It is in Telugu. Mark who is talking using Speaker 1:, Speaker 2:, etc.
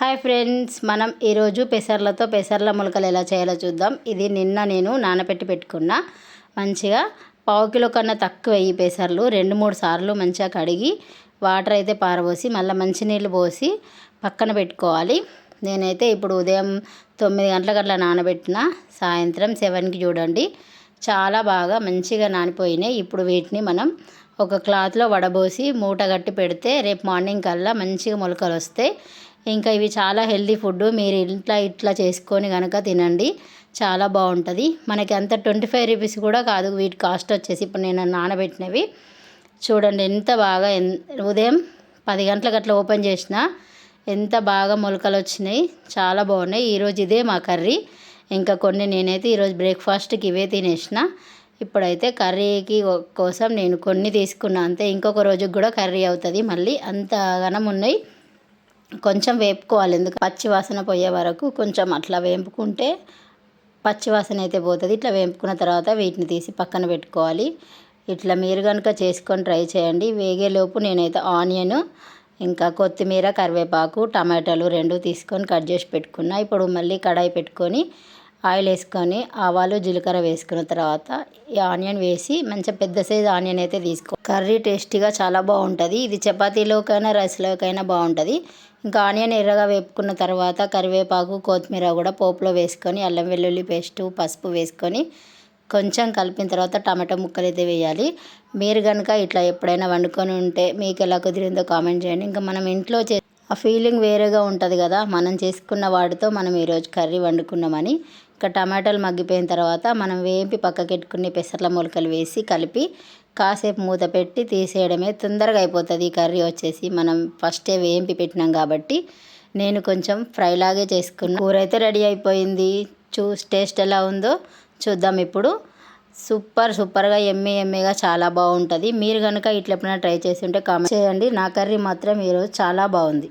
Speaker 1: హాయ్ ఫ్రెండ్స్ మనం ఈరోజు పెసర్లతో పెసర్ల మొలకలు ఎలా చేయాలో చూద్దాం. ఇది నిన్న నేను నానబెట్టి పెట్టుకున్న. మంచిగా పావు కిలో కన్నా తక్కువ ఈ పెసర్లు. రెండు మూడు సార్లు మంచిగా కడిగి వాటర్ అయితే పారబోసి మళ్ళీ మంచినీళ్ళు పోసి పక్కన పెట్టుకోవాలి. నేనైతే ఇప్పుడు ఉదయం తొమ్మిది గంటలకు అట్లా నానబెట్టిన. సాయంత్రం సెవెన్కి చూడండి. చాలా బాగా మంచిగా నానిపోయినాయి. ఇప్పుడు వీటిని మనం ఒక క్లాత్లో వడబోసి మూట కట్టి పెడితే రేపు మార్నింగ్ కల్లా మంచిగా మొలకలు వస్తాయి. ఇంకా ఇవి చాలా హెల్దీ ఫుడ్ మీరు ఇంట్లో ఇట్లా చేసుకొని కనుక తినండి. చాలా బాగుంటుంది. మనకి అంత ట్వంటీ ఫైవ్ రూపీస్ కూడా కాదు. వీటి కాస్ట్ వచ్చేసి ఇప్పుడు నేను నానబెట్టినవి. చూడండి ఎంత బాగా ఉదయం పది గంటలకు అట్లా ఓపెన్ చేసిన ఎంత బాగా మొలకలు వచ్చినాయి. చాలా బాగున్నాయి. ఈరోజు ఇదే మా కర్రీ. ఇంకా కొన్ని నేనైతే ఈరోజు బ్రేక్ఫాస్ట్కి ఇవే తినేసిన. ఇప్పుడైతే కర్రీకి కోసం నేను కొన్ని తీసుకున్నా. అంతే. ఇంకొక రోజుకి కూడా కర్రీ అవుతుంది. మళ్ళీ అంత ఘనం ఉన్నాయి కొంచెం వేపుకోవాలి. ఎందుకు? పచ్చి వాసన పోయే వరకు కొంచెం అట్లా వేపుకుంటే పచ్చి వాసన అయితే పోతుంది. ఇట్లా వేపుకున్న తర్వాత వీటిని తీసి పక్కన పెట్టుకోవాలి. ఇట్లా మీరు కనుక చేసుకొని ట్రై చేయండి. వేగేలోపు నేనైతే ఆనియన్ ఇంకా కొత్తిమీర కరివేపాకు టమాటాలు రెండు తీసుకొని కట్ చేసి పెట్టుకున్నా. ఇప్పుడు మళ్ళీ కడాయి పెట్టుకొని ఆయిల్ వేసుకొని ఆవాలు జీలకర్ర వేసుకున్న తర్వాత ఈ ఆనియన్ వేసి మంచిగా పెద్ద సైజ్ ఆనియన్ అయితే తీసుకో. కర్రీ టేస్టీగా చాలా బాగుంటుంది. ఇది చపాతీలోకైనా రైస్లోకైనా బాగుంటుంది. ఇంకా ఆనియన్ ఎర్రగా వేపుకున్న తర్వాత కరివేపాకు కొత్తిమీర కూడా పోపులో వేసుకొని అల్లం వెల్లుల్లి పేస్టు పసుపు వేసుకొని కొంచెం కలిపిన తర్వాత టమాటో ముక్కలు అయితే వేయాలి. మీరు కనుక ఇట్లా ఎప్పుడైనా వండుకొని ఉంటే మీకు ఎలా కుదిరిందో కామెంట్ చేయండి. ఇంకా మనం ఇంట్లో చే ఆ ఫీలింగ్ వేరేగా ఉంటుంది కదా. మనం చేసుకున్న వాటితో మనం ఈరోజు కర్రీ వండుకున్నామని. ఇంకా టమాటాలు మగ్గిపోయిన తర్వాత మనం వేపి పక్కకెట్టుకుని పెసర్ల మొలకలు వేసి కలిపి కాసేపు మూత పెట్టి తీసేయడమే తొందరగా అయిపోతుంది. ఈ కర్రీ వచ్చేసి మనం ఫస్టే వేంపి పెట్టినాం కాబట్టి నేను కొంచెం ఫ్రైలాగే చేసుకున్నా. కూర అయితే రెడీ అయిపోయింది. చూ టేస్ట్ ఎలా ఉందో చూద్దాం ఇప్పుడు. సూపర్ సూపర్గా ఎమ్మె ఎమ్మెగా చాలా బాగుంటుంది. మీరు కనుక ఇట్లా ఎప్పుడైనా ట్రై చేసి ఉంటే కామెంట్ చేయండి. నా కర్రీ మాత్రం ఈరోజు చాలా బాగుంది.